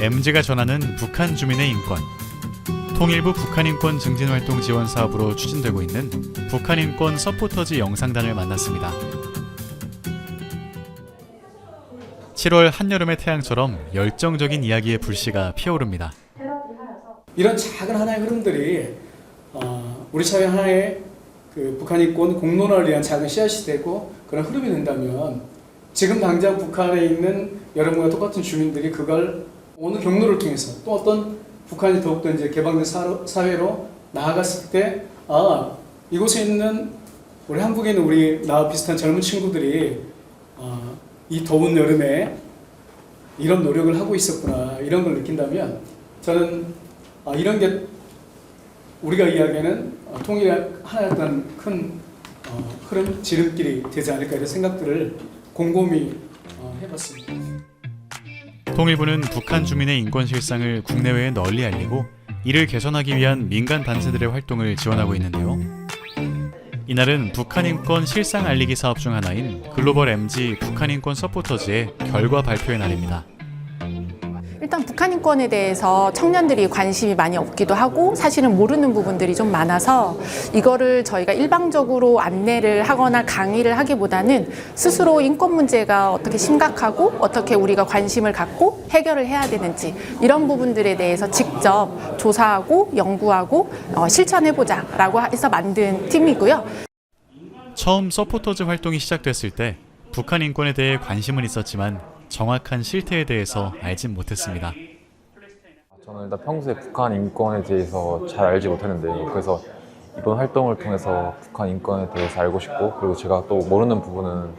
MG가 전하는 북한 주민의 인권. 통일부 북한인권 증진활동 지원 사업으로 추진되고 있는 북한인권 서포터즈 영상단을 만났습니다. 7월 한여름의 태양처럼 열정적인 이야기의 불씨가 피어오릅니다. 이런 작은 하나의 흐름들이 어, 우리 사회 하나의 그 북한 인권 공론화를 위한 작은 씨앗이 되고 그런 흐름이 된다면 지금 당장 북한에 있는 여러분과 똑같은 주민들이 그걸 오늘 경로를 통해서 또 어떤 북한이 더욱더 이제 개방된 사회로 나아갔을 때 아, 이곳에 있는 우리 한국에 있는 우리 나와 비슷한 젊은 친구들이 어, 이 더운 여름에 이런 노력을 하고 있었구나 이런 걸 느낀다면 저는 아, 이런 게 우리가 이야기하는 어, 통일의 하나였던 큰 어, 흐름 지름길이 되지 않을까 이런 생각들을 곰곰이 어, 해봤습니다. 통일부는 북한 주민의 인권 실상을 국내외에 널리 알리고 이를 개선하기 위한 민간 단체들의 활동을 지원하고 있는데요. 이날은 북한 인권 실상 알리기 사업 중 하나인 글로벌 MG 북한 인권 서포터즈의 결과 발표의 날입니다. 일단 북한 인권에 대해서 청년들이 관심이 많이 없기도 하고 사실은 모르는 부분들이 좀 많아서 이거를 저희가 일방적으로 안내를 하거나 강의를 하기보다는 스스로 인권 문제가 어떻게 심각하고 어떻게 우리가 관심을 갖고 해결을 해야 되는지 이런 부분들에 대해서 직접 조사하고 연구하고 어, 실천해보자 라고 해서 만든 팀이고요. 처음 서포터즈 활동이 시작됐을 때 북한 인권에 대해 관심은 있었지만 정확한 실태에 대해서 알진 못했습니다. 저는 일단 평소에 북한 인권에 대해서 잘 알지 못했는데 그래서 이번 활동을 통해서 북한 인권에 대해서 알고 싶고 그리고 제가 또 모르는 부분은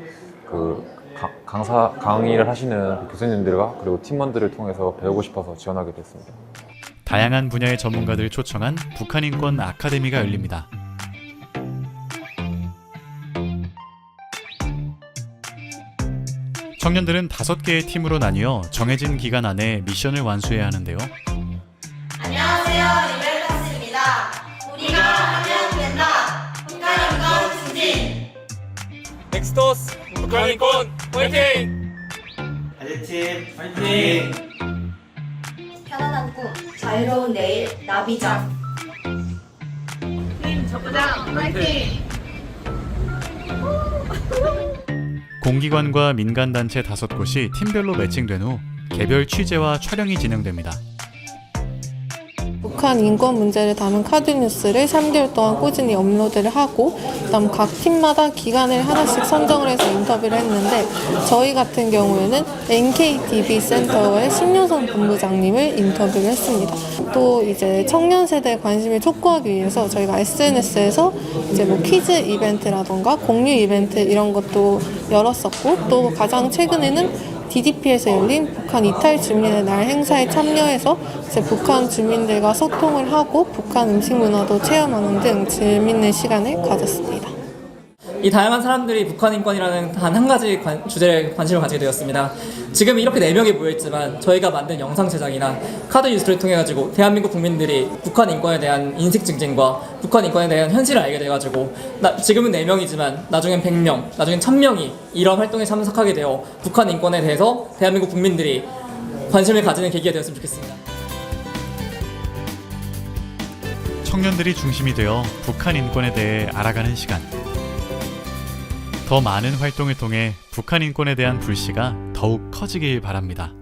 그 가- 강사 강의를 하시는 교수님들과 그리고 팀원들을 통해서 배우고 싶어서 지원하게 됐습니다. 다양한 분야의 전문가들을 초청한 북한 인권 아카데미가 열립니다. 청년들은 다섯 개의 팀으로 나뉘어 정해진 기간 안에 미션을 완수해야 하는데요. 안녕하세요, 리벨카스입니다. 우리가 하면 된다. 북한인권 증진. 넥스토스 북한인권 화이팅! 아재팀 파이팅! 편안한 꿈, 자유로운 내일, 나비장. 팀 적부장 화이팅! 공기관과 민간단체 다섯 곳이 팀별로 매칭된 후 개별 취재와 촬영이 진행됩니다. 북한 인권 문제를 담은 카드 뉴스를 3개월 동안 꾸준히 업로드를 하고 그다음 각 팀마다 기간을 하나씩 선정을 해서 인터뷰를 했는데 저희 같은 경우에는 NKDB 센터의 신효선 본부장님을 인터뷰를 했습니다. 또 이제 청년 세대의 관심을 촉구하기 위해서 저희가 SNS에서 이제 뭐 퀴즈 이벤트라던가 공유 이벤트 이런 것도 열었었고 또 가장 최근에는 DDP에서 열린 북한 이탈 주민의 날 행사에 참여해서 이제 북한 주민들과 소통을 하고 북한 음식 문화도 체험하는 등 재밌는 시간을 가졌습니다. 이 다양한 사람들이 북한 인권이라는 단 한 가지 관- 주제에 관심을 가지게 되었습니다. 지금 이렇게 네 명이 모여 있지만 저희가 만든 영상 제작이나 카드 뉴스를 통해 가지고 대한민국 국민들이 북한 인권에 대한 인식 증진과 북한 인권에 대한 현실을 알게 돼 가지고 나- 지금은 네 명이지만 나중엔 100명, 나중엔 1000명이 이런 활동에 참석하게 되어 북한 인권에 대해서 대한민국 국민들이 관심을 가지는 계기가 되었으면 좋겠습니다. 청년들이 중심이 되어 북한 인권에 대해 알아가는 시간. 더 많은 활동을 통해 북한 인권에 대한 불씨가 더욱 커지길 바랍니다.